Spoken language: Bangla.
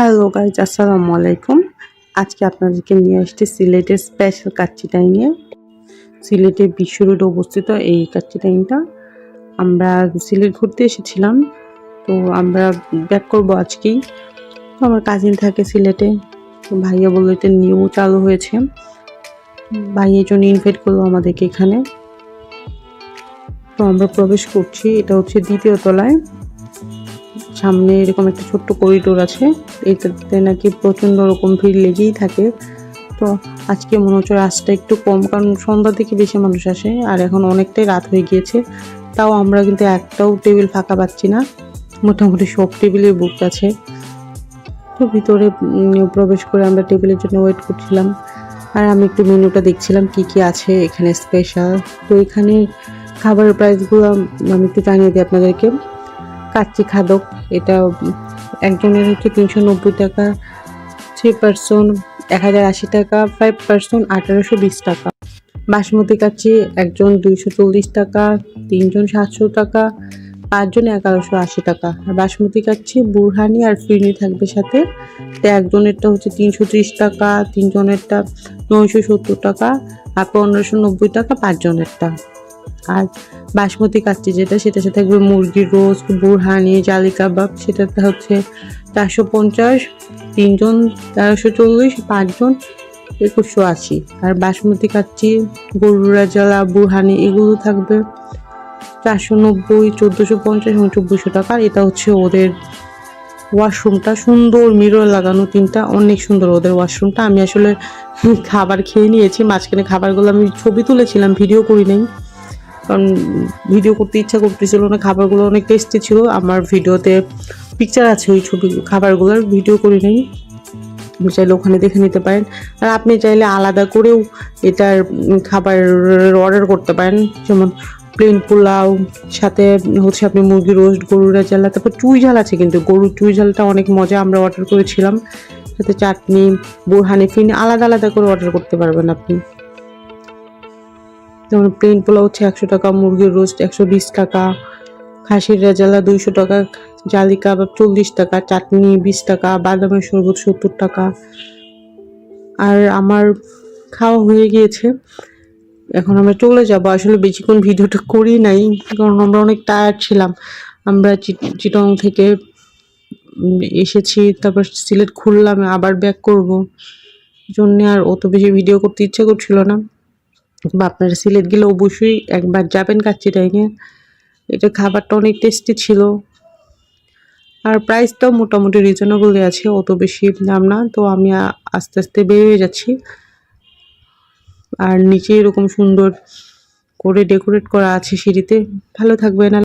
হ্যালো গাইজ আসসালামু আলাইকুম আজকে আপনাদেরকে নিয়ে আসছি সিলেটের স্পেশাল কাচ্চিটাইনে সিলেটে বিশ্ব রোডে অবস্থিত এই কাচ্চিটাইনটা আমরা সিলেট ঘুরতে এসেছিলাম, তো আমরা ব্যাক করব আজকেই। তো আমার কাজিন থাকে সিলেটে, তো ভাইয়া বলল এটা নিউ চালু হয়েছে। ভাইয়ের জন্য ইনভাইট করল আমাদেরকে এখানে। তো আমরা প্রবেশ করছি, এটা হচ্ছে দ্বিতীয় তলায়। সামনে এরকম একটা ছোট্ট করিডোর আছে। এটাতে নাকি প্রচণ্ড রকম ভিড় লেগেই থাকে। তো আজকে মনে হচ্ছে রাস্তা একটু কম, কারণ সন্ধ্যা থেকে বেশি মানুষ আসে, আর এখন অনেকটাই রাত হয়ে গিয়েছে। তাও আমরা কিন্তু একটাও টেবিল ফাঁকা পাচ্ছি না। মোটামুটি সব টেবিলে বুক আছে। তো ভিতরে প্রবেশ করে আমরা টেবিলের জন্য ওয়েট করছিলাম। আর আমি একটু মেনুটা দেখছিলাম, কি কি আছে এখানে স্পেশাল তো এখানে খাবারের প্রাইসগুলো আমি একটু জানিয়ে দিই আপনাদেরকে। কাচ্চি খাদক এটা একজনের হচ্ছে তিনশো নব্বই টাকা, থ্রি পার্সন এক হাজার আশি টাকা, ফাইভ পার্সন আঠারোশো বিশ টাকা। বাসমতি কাচ্চি একজন দুইশো চল্লিশ টাকা, তিনজন সাতশো টাকা, পাঁচজন এগারোশো আশি টাকা। আর বাসমতি কাচ্চি বুরহানি আর ফিরনি থাকবে সাথে। তো একজনেরটা হচ্ছে তিনশো ত্রিশ টাকা, তিনজনেরটা নয়শো সত্তর টাকা, আর পনেরোশো নব্বই টাকা পাঁচজনেরটা। আর বাসমতি কাচ্চি যেটা সেটা সাথে থাকবে মুরগির রোস্ট বুরহানি জালি কাবাব, সেটাতে হচ্ছে চারশো পঞ্চাশ, তিনজন তেরোশো চল্লিশ, পাঁচজন একুশশো আশি। আর বাসমতি কাচ্চি, গরুরা জ্বালা বুরহানি এগুলো থাকবে চারশো নব্বই, চোদ্দোশো পঞ্চাশ এবং চব্বিশশো টাকা। এটা হচ্ছে ওদের ওয়াশরুমটা। সুন্দর মিরর লাগানো তিনটা, অনেক সুন্দর ওদের ওয়াশরুমটা। আমি আসলে খাবার খেয়ে নিয়েছি, মাঝখানে খাবারগুলো আমি ছবি তুলেছিলাম, ভিডিও করি নাই। কারণ ভিডিও করতে ইচ্ছা করতেছিল না খাবারগুলো অনেক টেস্টি ছিল। আমার ভিডিওতে পিকচার আছে ওই ছবি খাবারগুলোর ভিডিও করি নাই। চাইলে ওখানে দেখে নিতে পারেন। আর আপনি চাইলে আলাদা করেও এটার উম, খাবার অর্ডার করতে পারেন। যেমন প্লেন পোলাও সাথে হচ্ছে আপনি মুরগি রোস্ট গরুর ঝালা তারপর চুই ঝাল আছে কিন্তু গরুর চুই ঝালটা অনেক মজা আমরা অর্ডার করেছিলাম। সাথে চাটনি বোরহানি ফিনি আলাদা আলাদা করে অর্ডার করতে পারবেন আপনি। যেমন প্লেন পোলাও হচ্ছে একশো টাকা, মুরগির রোস্ট একশো বিশ টাকা, খাসির রেজালা দুইশো টাকা, জালি কাবাব চল্লিশ টাকা, চাটনি বিশ টাকা, বাদামের শরবত সত্তর টাকা। আর আমার খাওয়া হয়ে গিয়েছে। এখন আমরা চলে যাব। আসলে বেশিক্ষণ ভিডিওটা করি নাই, কারণ আমরা অনেক টায়ার্ড ছিলাম। আমরা চিটং থেকে এসেছি, তারপর সিলেট খুললাম, আবার ব্যাক করব। জন্যে আর অত বেশি ভিডিও করতে ইচ্ছে করছিল না। বা আপনারা সিলেট গেলে অবশ্যই একবার যাবেন কাচ্চিটাইনে এটা খাবারটা অনেক টেস্টি ছিল। আর প্রাইসটাও মোটামুটি রিজনেবলই আছে, অত বেশি দাম না। তো আমি আস্তে আস্তে আস্তে বেরিয়ে যাচ্ছি। আর নিচে এরকম সুন্দর করে ডেকোরেট করা আছে সিঁড়িতে। ভালো থাকবেন